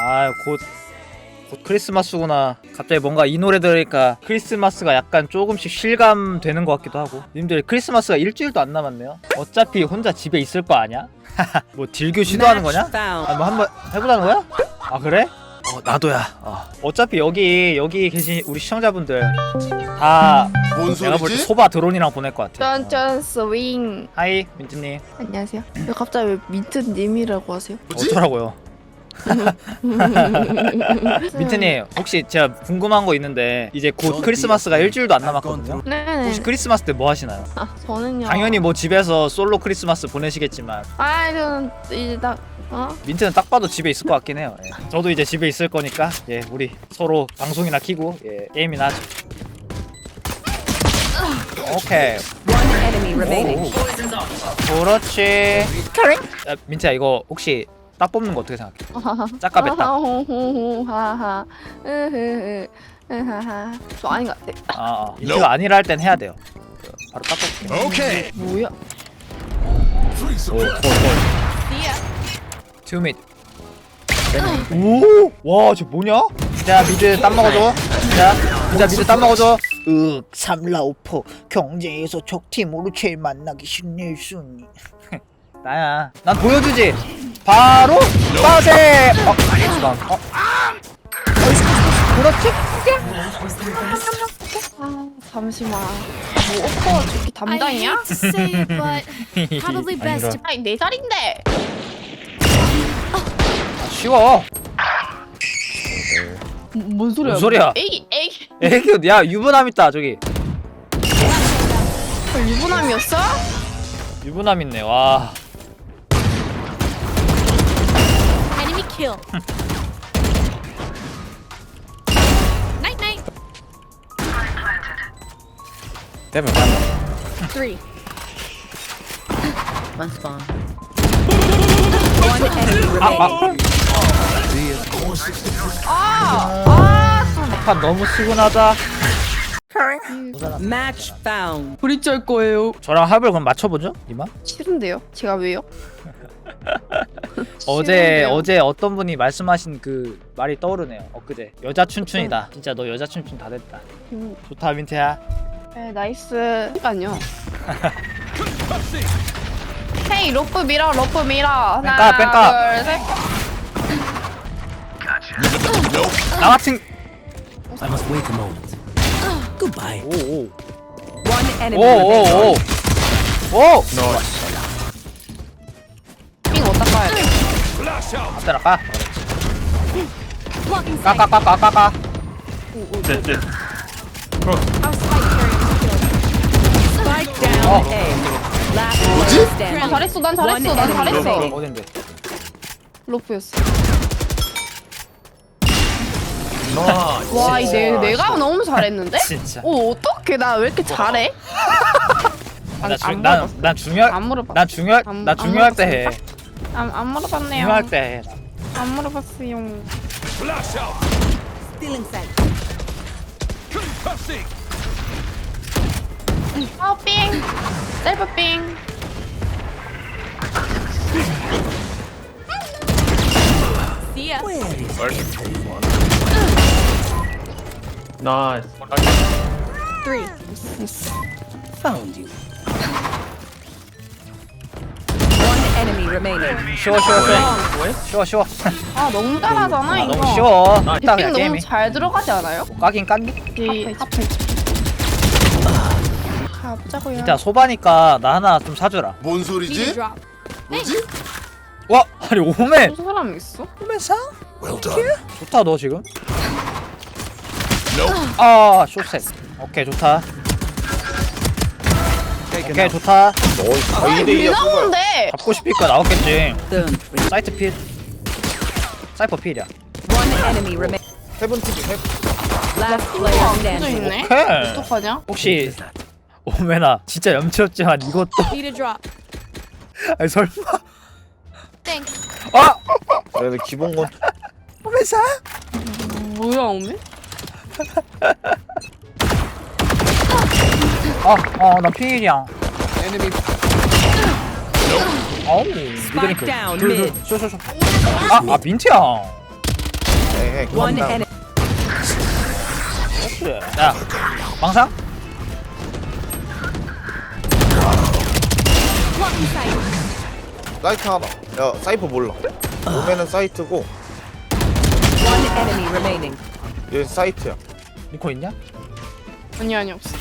아곧 곧 크리스마스구나. 갑자기 뭔가 이 노래 들으니까 크리스마스가 약간 조금씩 실감 되는 것 같기도 하고. 님들 크리스마스가 일주일도 안 남았네요. 어차피 혼자 집에 있을 거 아니야? 뭐 딜교 시도하는 거냐? 아, 뭐 한번 해보자는 거야? 아 그래? 어 나도야. 어. 어차피 여기 여기 계신 우리 시청자분들 다 뭔 내가 볼 때 소리지? 소바 드론이랑 보낼 것 같아. 짠짠 스윙. 하이 민트님 안녕하세요. 왜 갑자기 왜 민트님이라고 하세요? 뭐지? 어쩌라고요? 민트님 혹시 제가 궁금한 거 있는데 이제 곧 크리스마스가 일주일도 안 남았거든요. 네네. 혹시 크리스마스 때 뭐 하시나요? 아 저는요. 당연히 뭐 집에서 솔로 크리스마스 보내시겠지만 아 저는 이제 딱 어? 민트는 딱 봐도 집에 있을 것 같긴 해요. 예. 저도 이제 집에 있을 거니까 예 우리 서로 방송이나 키고 예 게임이나 하죠. 오케이. enemy remaining. 오. 그렇지. 야, 민트야 이거 혹시 딱 뽑는 거 어떻게 생각해? 딱. 호호호 하하. 으흐흐. 으하하. 저 아닌 것 같아. 아, 아. 민트가 아니라 할 땐 해야 돼요. 바로 딱 뽑게. 오케이. 뭐야? 오, 콜, 콜. 투밋. 오, 와, 저 뭐냐? 자, 미드 땀 먹어줘. 자, 자, 미드 땀 먹어줘. 윽 삼라오퍼 경쟁에서 적팀으로 제일 만나기 싫은 1순위 나야. 난 보여주지. 바로 빠세. 어, 아니, 난. 어, 그렇지? 아 잠시만. 뭐 오퍼 저기 담당이야? to say it, but probably best to 아니 내 자리인데. 쉬워. 뭔 소리야? 뭔 소리야? 에이 에이. 애기, 야, 유부남 있다, 저기. 저 유부남이었어? 유부남 있네, 와. enemy kill. night night. 때문에 Three. One spawn. One enemy remaining. 판 너무 수근하다. Match found. 브릿지 할 거예요. 저랑 합을 그럼 맞춰보죠, 이마? 싫은데요? 제가 왜요? 어제 싫은데요? 어제 어떤 분이 말씀하신 그 말이 떠오르네요. 엊그제 여자 춘춘이다. 진짜 너 여자 춘춘 다 됐다. 음, 좋다 민태야. 네, 나이스. 그러니까요. 헤이 로프 밀어 로프 밀어. 하나 뺑까, 뺑까. 둘 셋. 나 같은 I must wait a moment Goodbye 오오 One enemy remaining. 오오오 오. 까야 돼? 앞대라 까. Blocking sight. 까까까까까까. Our spike carrier Spike down Oh. A. Last player 난 standing. 잘했어 난 잘했어 난 잘했어. 어딘데? 로프였어. 와, 이내 내가 너무 잘했는데? 진짜. 어, 어떡해. 나 왜 이렇게 잘해? 안- 안 물어봤어. 난난 중요할 안 물어봤어. 난 중요할 안- 나안 중요할 때 해. 안, 안 물어봤네요. 중요할 때 해. 안 물어봤어요. Stealing sight. 아, 삥. 셀프 삥. See ya. Three. Found you One enemy remaining. 쉬워 쉬워 쉬워. 쉬워 쉬워. 아, 너무 잘하잖아, 아, 이거. 너무 쉬워. 빅 일단 그냥 너무 게임이. 잘 들어가지 않아요? 까긴 깐니? 이 앞에. 가보자고요. 일단 소바니까 나 하나 좀 사주라. 뭔 소리지? 뭐지? 와 아니 오메 무슨 사람 있어? 오메 사? Well done. 좋다 너 지금. 아 쇼셋. 오케이 좋다. 오케이 좋다. 아니, 왜 나오는데? 잡고 싶으니까 나왔겠지. Boom. 사이트 필. 사이퍼 필이야. One enemy remaining. Last player 아, 져 standing. 있네. 오케이. 어떡하냐? 혹시 오메나 진짜 염치 없지만 이것도 Need a drop. 아니 설마. 아 그래도 기본건 오메사 뭐야, 오메? 아아나 필이야. 아우 Spike down 둘, mid. 둘, 쇼쇼쇼. 아, 아 민트야. enemy. 그렇지. 야, 망상? 사이트 하나. 야 사이퍼 몰라. 오면은 사이트고 One enemy remaining. 얘 사이트야. 니코 있냐? 아니 아니 없어.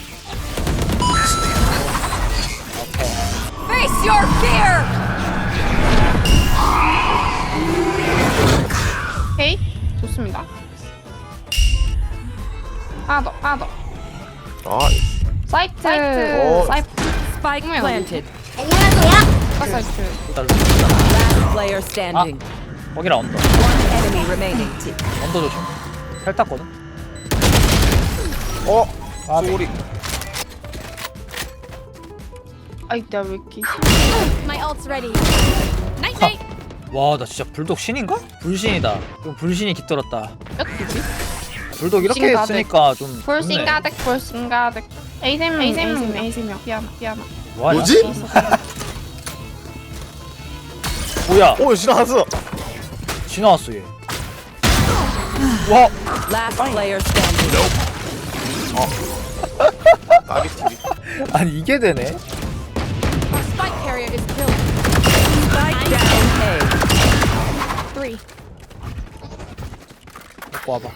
Your fear. 오케이 좋습니다. 하나 더 하나 더. 아 사이트 사이트. 어. 사이트 Spike 뭐야, planted. 사이트. 기다려. Last player standing. 거기라 언더. One enemy remaining. 언더 조심. 살 탔거든. 어. 아, 소리. 아이 내가 왜 이렇게 My ult's ready. Night night. 와, 나 진짜 불독 신인가? 불신이다. 좀 불신이 깃들었다. 몇 개지? 불독 이렇게 불신 가득. 했으니까 좀. 좋네. 가득 볼신 가득. A 세명 A 세명 A 세명 피아노 피아노. 뭐지? 뭐야? 오 지나갔어. 지나왔어 얘. 와, Last player standing. 나비 TV. 아니 이게 되네. Our spike carrier is killed. Spike down A. Three. 갖고 와봐.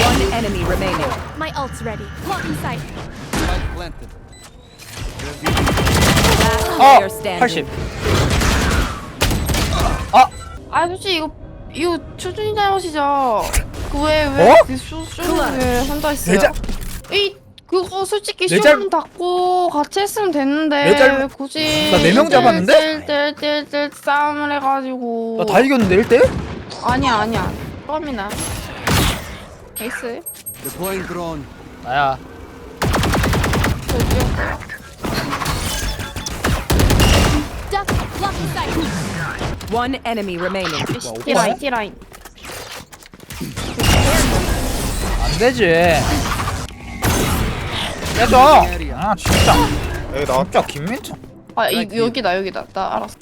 One enemy remaining. My ult's ready. Blocking sight. Last 어, player standing. 80. 아 솔직히 이거 이거 추준이 잘못이죠. 그왜왜 어? 그 쇼쇼를 혼자 있어요? 내 잘- 이 그거 솔직히 내 잘- 쇼문 닫고 같이 했으면 됐는데 내 잘- 왜 굳이 나 네명 잡았는데? 뜰뜰뜰뜰 싸움을 해가지고 나 다 이겼는데 1대? 아니야 아니야 껌이나 에이스 나야. Blocking sight. One enemy remaining. T라인 T라인 안 되지. 깨져. 아 진짜. 여기 나왔. 진짜 김민철. 아 이, 여기다 여기다 나 알았어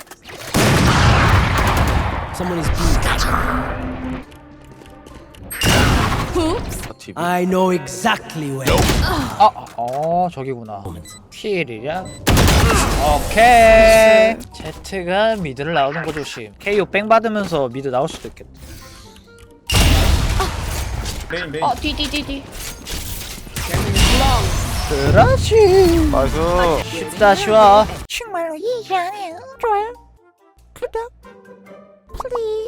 TV. I know exactly where. 아, 어 저기구나. 필이야. 오케이. 제트가 미드를 나오는 거 조심. KO 뺑 받으면서 미드 나올 수도 있겠다. 메인 메인. 어뒤뒤뒤뒤 그렇지. 나이스 쉽다 쉬워. 정말로 이해하네 좋아요? 구독 플리즈